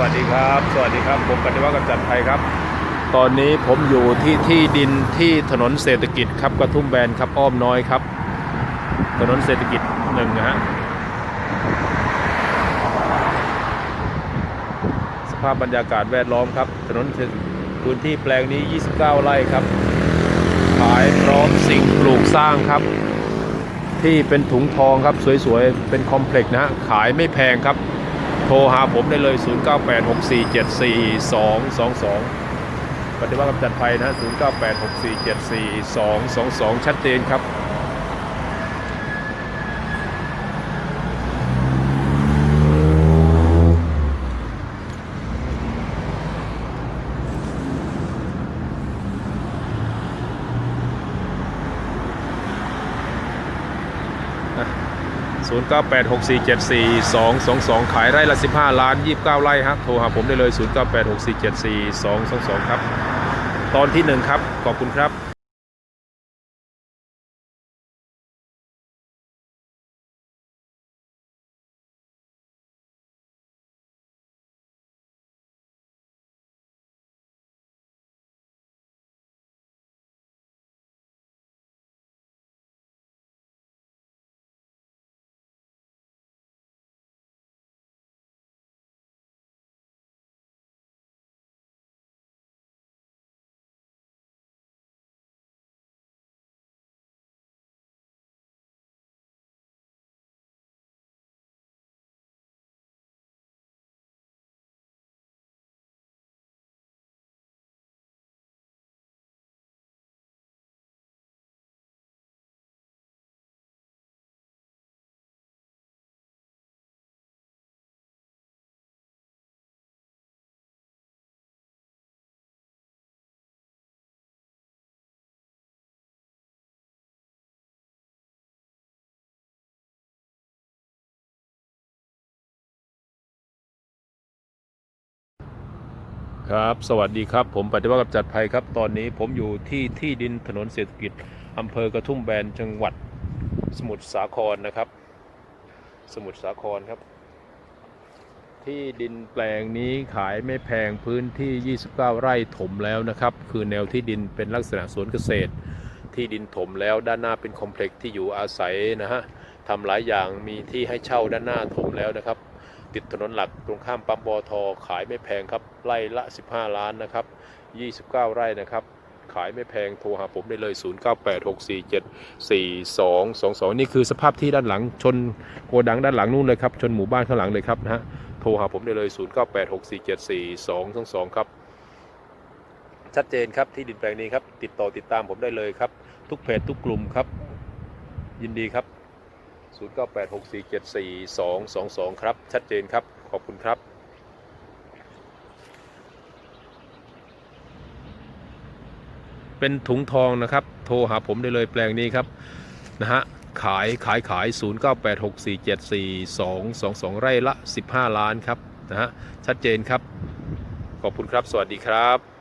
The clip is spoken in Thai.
วัสดีครับ สวัสดีครับ ผมปฏิวัติกำจัดไทยครับ ตอนนี้ผมอยู่ที่ที่ดินที่ถนนเศรษฐกิจครับกระทุ่มแบนครับอ้อมน้อยครับ ถนนเศรษฐกิจหนึ่งนะฮะสภาพบรรยากาศแวดล้อมครับ ถนนเศรษฐพื้นที่แปลงนี้ 29 ไร่ครับ ขายพร้อมสิ่งปลูกสร้างครับ ที่เป็นถุงทองครับสวยๆ เป็นคอมเพล็กซ์นะฮะขายไม่แพงครับ โทรหาผมได้เลย 0986474222 ปฏิบัติกำจัดภัยนะ 0986474222 ชัดเจนครับ 0986474222 ขายไร่ละ 15 ล้าน 29 ไร่ฮะโทรหาผมได้เลย 0986474222 ครับ ตอนที่ 1 ครับ ขอบคุณครับ ครับ สวัสดีครับ ผมปฏิวัติกับจัดภัยครับ ตอนนี้ผมอยู่ที่ที่ดินถนนเศรษฐกิจอำเภอกระทุ่มแบนจังหวัดสมุทรสาครนะครับ สมุทรสาครครับ ที่ดินแปลงนี้ขายไม่แพงพื้นที่ 29 ไร่ถมแล้วนะครับ คือแนวที่ดินเป็นลักษณะสวนเกษตร ที่ดินถมแล้วด้านหน้าเป็นคอมเพล็กซ์ที่อยู่อาศัยนะฮะทำหลายอย่างมีที่ให้เช่าด้านหน้าถมแล้วนะครับ ติดถนนหลักตรงข้ามปั๊มปอทอขายไม่แพงครับไร่ละ 15 ล้านนะครับ 29 ไร่นะครับ ขายไม่แพงโทรหาผมได้เลย 0986474222 นี่คือสภาพที่ด้านหลังชนโกดังด้านหลังนู่นเลยครับ ชนหมู่บ้านข้างหลังเลยครับนะฮะโทรหาผมได้เลย 0986474222 ครับชัดเจนครับที่ดินแปลงนี้ครับ ติดต่อติดตามผมได้เลยครับ ทุกเพจทุกกลุ่มครับ ยินดีครับ 0986474222 ครับ ชัดเจนครับ ขอบคุณครับเป็นถุงทองนะครับ โทรหาผมได้เลยแปลงนี้ครับ นะฮะ ขายขายขาย 0986474222 ไร่ละ 15 ล้านครับ นะฮะ ชัดเจนครับ ขอบคุณครับ สวัสดีครับ